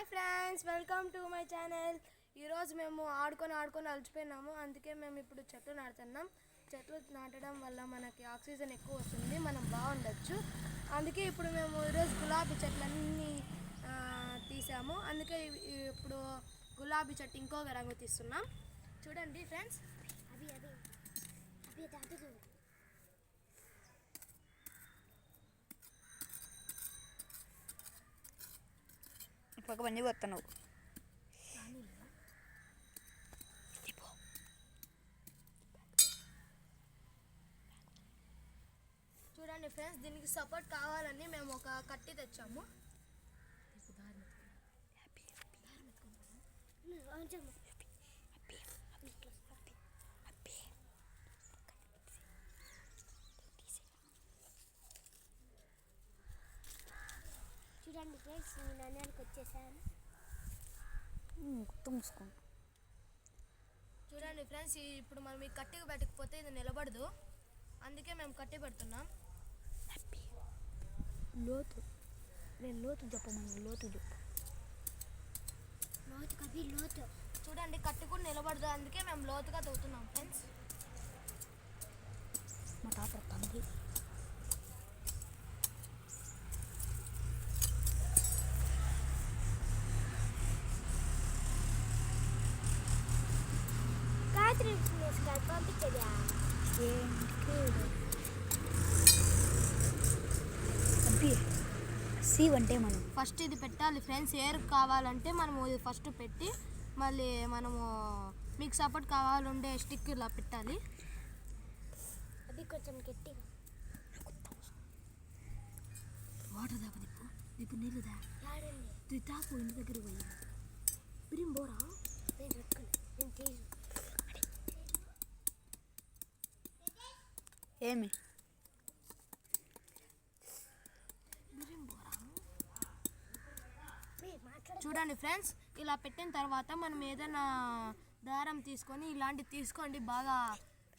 Hi friends welcome to my channel ఈరోజు మేము ఆడుకొని ఆడుకొని అలసిపోయినాము అందుకే మేము ఇప్పుడు చెట్లు నాటుతున్నాం చెట్లు నాటడం వల్ల మనకి ఆక్సిజన్ ఎక్కువ వస్తుంది మనం బాగుండొచ్చు అందుకే ఇప్పుడు మేము ఈరోజు గులాబీ చెట్లన్నీ తీసాము అందుకే ఇప్పుడు గులాబీ చెట్టు ఇంకొక రంగు తీస్తున్నాం చూడండి ఫ్రెండ్స్ అవి అవి అవి పక్క పని వస్తున్నావు చూడండి ఫ్రెండ్స్ దీనికి సపోర్ట్ కావాలని మేము ఒక కట్టి తెచ్చాము చూడండి ఫ్రెండ్స్ మీ నాన్నకి వచ్చేసాను చూడండి ఫ్రెండ్స్ ఈ- ఇప్పుడు మనం ఈ కట్టికి పెట్టకపోతే ఇది నిలబడదు. అందుకే మేము కట్టి పెడుతున్నాం. లోతు. నేను లోతు చెప్పమని లోతు చెప్పు లోతు కవి లోతు. చూడండి కట్టి కూడా నిలబడదు. అందుకే మేము లోతుగా తవ్వుతున్నాం ఫ్రెండ్స్. సీవ్ అంటే మనం. ఫస్ట్ ఇది పెట్టాలి. ఫ్రెండ్స్ ఎయిర్ కావాలంటే మనము ఇది ఫస్ట్ పెట్టి మళ్ళీ మనము మీకు సపోర్ట్ కావాలంటే స్టిక్ ఇలా పెట్టాలి. అవి కొంచెం గట్టిగా. వాటర్ దాకా దిప్పు. దిప్పు నీళ్ళు దా తాకు ఇంటి దగ్గర పోయి. బిరిం బోరా? నేను నేను తీసు ఏమి? చూడండి ఫ్రెండ్స్ ఇలా పెట్టిన తర్వాత మనం ఏదైనా దారం తీసుకొని ఇలాంటివి తీసుకోండి బాగా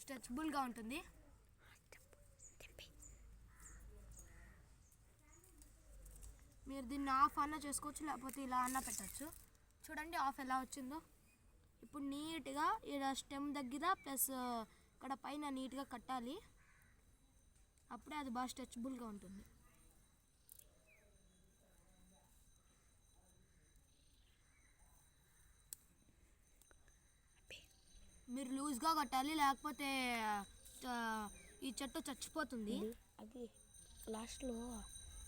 స్ట్రెచబుల్గా ఉంటుంది. మీరు దీన్ని ఆఫ్ అన్న చేసుకోవచ్చు లేకపోతే ఇలా అన్న పెట్టచ్చు. చూడండి ఆఫ్ ఎలా వచ్చిందో. ఇప్పుడు నీట్గా ఇక్కడ స్టెమ్ దగ్గర ప్లస్ ఇక్కడ పైన నీట్గా కట్టాలి. అప్పుడే అది బాగా స్ట్రెచబుల్గా ఉంటుంది. మీరు లూజ్గా కట్టాలి లేకపోతే ఈ చెట్టు చచ్చిపోతుంది. అది లాస్ట్లో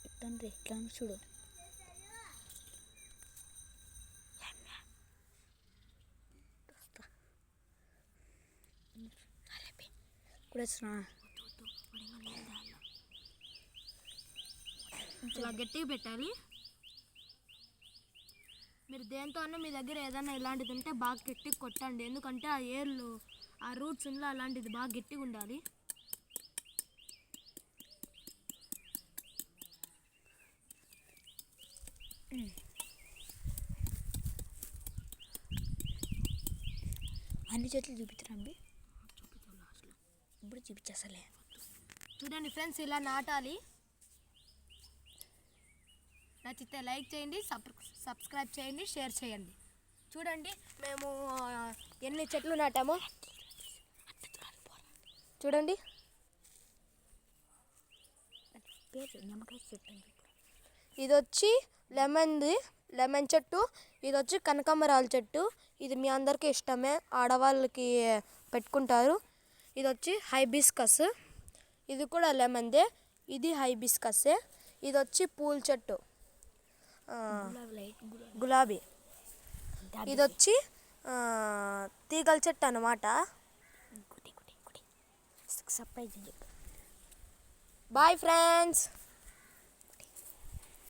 ఇట్టండి ఇట్లా ఉంది చూడు. వస్తా. ఇప్పుడు వచ్చినా ఇలా గట్టిగా పెట్టాలి. మీరు దేంతో అన్నా మీ దగ్గర ఏదైనా ఇలాంటిది ఉంటే బాగా గట్టిగా కొట్టండి. ఎందుకంటే ఆ ఏర్లు ఆ రూట్స్ ఉన్న అలాంటిది బాగా గట్టిగా ఉండాలి. అన్ని చెట్లు చూపించరా అబ్బి ఇప్పుడు చూపించేసలే చూడండి ఫ్రెండ్స్ ఇలా నాటాలి. నచ్చితే లైక్ చేయండి సబ్ సబ్స్క్రైబ్ చేయండి షేర్ చేయండి. చూడండి మేము ఎన్ని చెట్లు నాటామో. చూడండి. ఇది వచ్చి లెమన్ది లెమన్ చెట్టు ఇది వచ్చి కనకాంబరాల చెట్టు. ఇది మీ అందరికీ ఇష్టమే ఆడవాళ్ళకి పెట్టుకుంటారు. ఇది వచ్చి హైబిస్కస్. ఇది కూడా లెమన్దే ఇది హైబిస్కస్సే ఇది వచ్చి పూల చెట్టు. గులాబీ ఇది వచ్చి తీగల చెట్టు అన్నమాట. కుటి కుటి కుటి సర్ప్రైజ్ అని చెప్పు. Bye friends